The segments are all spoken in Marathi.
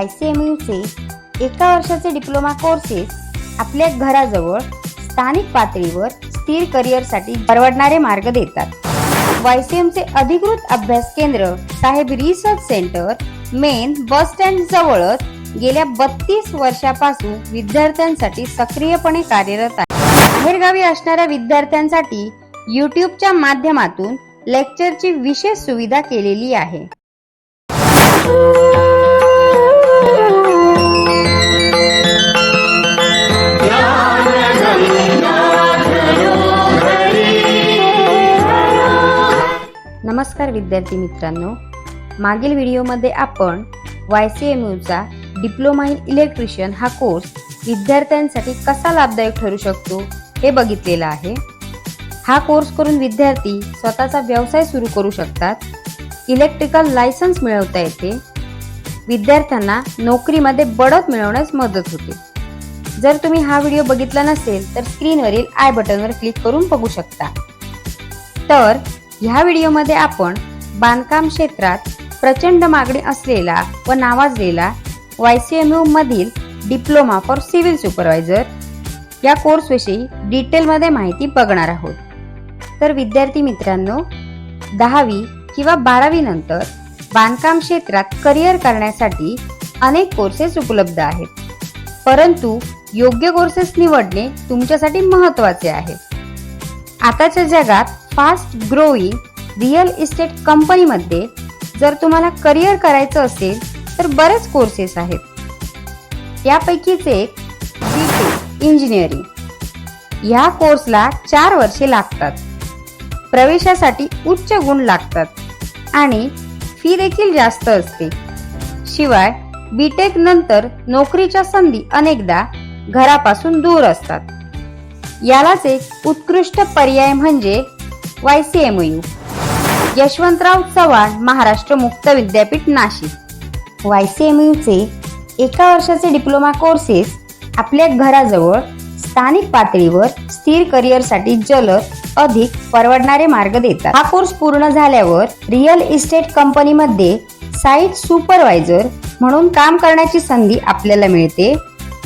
आय सी एम यूचे एका वर्षाचे डिप्लोमा कोर्सेस आपल्या घराजवळ स्थानिक पातळीवर स्थिर करिअरसाठी परवडणारे मार्ग देतात. वाय सी एमचे अधिकृत अभ्यास केंद्र Saheb research centre main bus stand जवळच गेल्या बत्तीस वर्षापासून विद्यार्थ्यांसाठी सक्रियपणे कार्यरत आहे. बाहेरगावी असणाऱ्या विद्यार्थ्यांसाठी युट्यूबच्या माध्यमातून लेक्चरची विशेष सुविधा केलेली आहे. नमस्कार विद्यार्थी मित्रांनो. मागील व्हिडिओमध्ये आपण वाय सी एम यूचा डिप्लोमा इन इलेक्ट्रिशियन हा कोर्स विद्यार्थ्यांसाठी कसा लाभदायक ठरू शकतो हे बघितलेला आहे. हा कोर्स करून विद्यार्थी स्वतःचा व्यवसाय सुरू करू शकतात. इलेक्ट्रिकल लायसन्स मिळवता येते. विद्यार्थ्यांना नोकरीमध्ये बढत मिळवण्यास मदत होते. जर तुम्ही हा व्हिडिओ बघितला नसेल तर स्क्रीनवरील आय बटनवर क्लिक करून बघू शकता. तर ह्या व्हिडिओमध्ये आपण बांधकाम क्षेत्रात प्रचंड मागणी असलेला व नावाजलेला वाय सी एम मधील डिप्लोमा फॉर सिव्हिल सुपरवायझर या कोर्सविषयी डिटेलमध्ये माहिती बघणार आहोत. तर विद्यार्थी मित्रांनो दहावी किंवा बारावी नंतर बांधकाम क्षेत्रात करिअर करण्यासाठी अनेक कोर्सेस उपलब्ध आहेत. परंतु योग्य कोर्सेस निवडणे तुमच्यासाठी महत्त्वाचे आहे. आताच्या जगात फास्ट ग्रोईंग रिअल इस्टेट कंपनीमध्ये जर तुम्हाला करिअर करायचं असेल तर बरेच कोर्सेस आहेत. त्यापैकीच एक बी टेक इंजिनिअरिंग ह्या कोर्सला चार वर्षे लागतात. प्रवेशासाठी उच्च गुण लागतात आणि फी देखील जास्त असते. शिवाय बीटेक नंतर नोकरीच्या संधी अनेकदा घरापासून दूर असतात. यालाच एक उत्कृष्ट पर्याय म्हणजे वायसीएमयू यशवंतराव चव्हाण महाराष्ट्र मुक्त विद्यापीठ नाशिक. वायसीएमयूचे एका वर्षाचे डिप्लोमा कोर्सेस आपल्या घराजवळ स्थानिक पातळीवर स्थिर करिअरसाठी जलद अधिक परवडणारे मार्ग देतात. हा कोर्स पूर्ण झाल्यावर रिअल इस्टेट कंपनीमध्ये साईट सुपरवायझर म्हणून काम करण्याची संधी आपल्याला मिळते.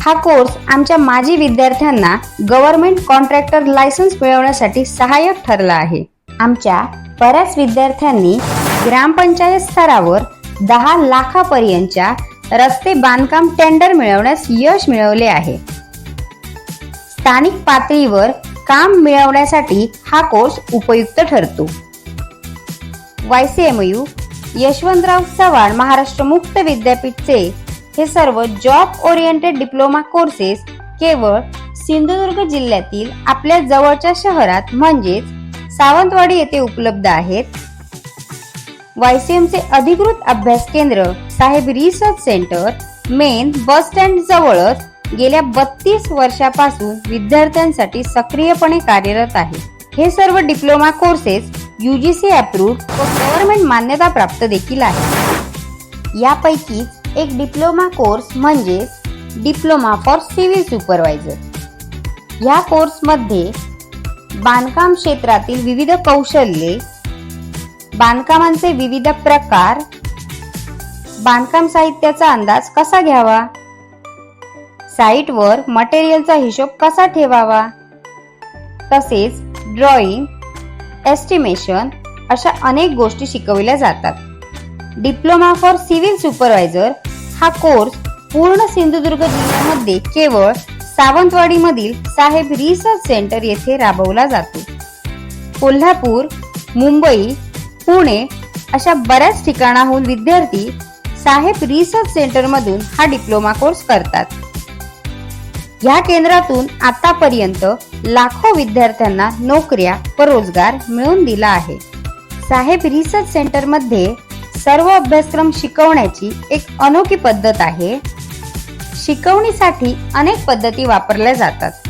हा कोर्स आमच्या माजी विद्यार्थ्यांना गव्हर्नमेंट कॉन्ट्रॅक्टर लायसन्स मिळवण्यासाठी सहाय्यक ठरला आहे. आमच्या बऱ्याच विद्यार्थ्यांनी ग्रामपंचायत स्तरावर दहा लाखापर्यंतच्या रस्ते बांधकाम टेंडर मिळवण्यास यश मिळवले आहे. स्थानिक पातळीवर काम मिळवण्यासाठी हा कोर्स उपयुक्त ठरतो. वायसीएमयू यशवंतराव चव्हाण महाराष्ट्र मुक्त विद्यापीठचे हे सर्व जॉब ओरिएंटेड डिप्लोमा कोर्सेस केवळ सिंधुदुर्ग जिल्ह्यातील आपल्या जवळच्या शहरात म्हणजेच सावंतवाडी येथे उपलब्ध आहेत. वायसीएमचे अधिकृत अभ्यास केंद्र Saheb research centre main bus stand जवळच गेल्या बत्तीस वर्षापासून विद्यार्थ्यांसाठी सक्रियपणे कार्यरत आहे. हे सर्व डिप्लोमा कोर्सेस युजीसी अप्रूव्ह व गव्हर्नमेंट मान्यता प्राप्त देखील आहे. यापैकीच एक डिप्लोमा कोर्स म्हणजेच डिप्लोमा फॉर सिव्हिल सुपरवायझर या कोर्समध्ये बांधकाम क्षेत्रातील विविध कौशल्ये बांधकामांचे विविध प्रकार बांधकाम साहित्याचा अंदाज कसा घ्यावा? साईटवर मटेरियलचा हिशोब कसा ठेवावा? तसेच ड्रॉइंग एस्टिमेशन अशा अनेक गोष्टी शिकवल्या जातात. डिप्लोमा फॉर सिव्हिल सुपरवायझर हा कोर्स पूर्ण सिंधुदुर्ग जिल्ह्यामध्ये केवळ सावंतवाडीमधील साहेब रिसर्च सेंटर येथे राबवला जातो. कोल्हापूर मुंबई पुणे अशा बऱ्याच ठिकाणाहून विद्यार्थी साहेब रिसर्च सेंटर मधून हा डिप्लोमा कोर्स करतात. या केंद्रातून आतापर्यंत लाखो विद्यार्थ्यांना नोकऱ्या व रोजगार मिळवून दिला आहे. साहेब रिसर्च सेंटरमध्ये सर्व अभ्यासक्रम शिकवण्याची एक अनोखी पद्धत आहे. शिकवणीसाठी अनेक पद्धती वापरल्या जातात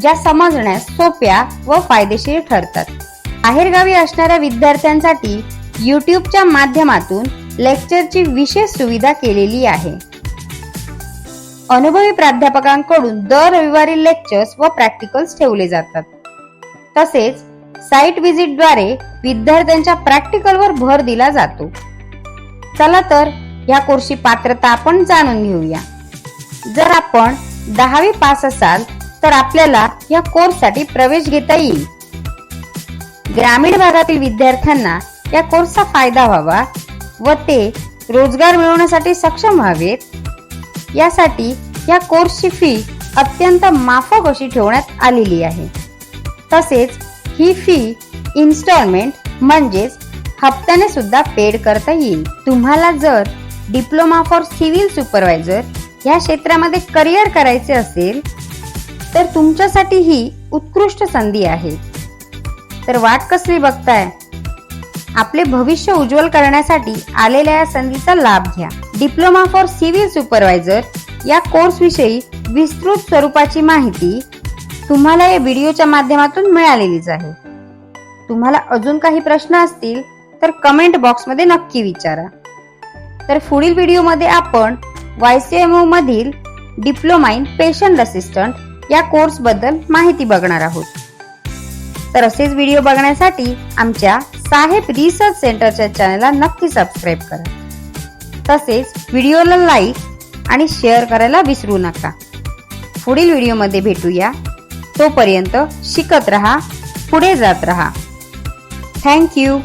ज्या समजण्यास सोप्या व फायदेशीर ठरतात. बाहेरगावी असणाऱ्या विद्यार्थ्यांसाठी युट्यूबच्या माध्यमातून लेक्चरची विशेष सुविधा केलेली आहे. अनुभवी प्राध्यापकांकडून दर रविवारी लेक्चर्स व प्रॅक्टिकल्स ठेवले जातात. तसेच साईट व्हिजिटद्वारे विद्यार्थ्यांच्या प्रॅक्टिकलवर भर दिला जातो. चला तर या कोर्सची पात्रता आपण जाणून घेऊया. जर आपण दहावी पास असाल तर आपल्याला या कोर्ससाठी प्रवेश घेता येईल. ग्रामीण भागातील विद्यार्थ्यांना या कोर्सचा फायदा व्हावा व ते रोजगार मिळवण्यासाठी सक्षम व्हावेत. यासाठी या कोर्सची फी अत्यंत माफक अशी ठेवण्यात आलेली आहे. तसेच ही फी इन्स्टॉलमेंट म्हणजेच हप्त्याने सुद्धा पेड करता येईल. तुम्हाला जर डिप्लोमा फॉर सिव्हिल सुपरवायझर या क्षेत्रामध्ये करिअर करायचे असेल तर तुमच्यासाठी ही उत्कृष्ट संधी आहे. तर वाट कसली बघताय? आपले भविष्य उज्ज्वल करण्यासाठी आलेल्या या संधीचा लाभ घ्या. डिप्लोमा फॉर सिव्हिल सुपरवायझर या कोर्स विषयी विस्तृत स्वरूपाची माहिती तुम्हाला या व्हिडिओच्या माध्यमातून मिळालेलीच आहे. तुम्हाला अजून काही प्रश्न असतील तर कमेंट बॉक्समध्ये नक्की विचारा. तर पुढील व्हिडिओमध्ये आपण वायसीएमओ मधील डिप्लोमा इन पेशंट असिस्टंट या कोर्सबद्दल माहिती बघणार आहोत. तर असेच व्हिडिओ बघण्यासाठी आमच्या साहेब रिसर्च सेंटरच्या चॅनलला नक्की सबस्क्राईब करा. तसेच व्हिडिओला लाईक आणि शेअर करायला विसरू नका. पुढील व्हिडिओमध्ये भेटूया. तोपर्यंत शिकत रहा पुढे जात रहा. थँक्यू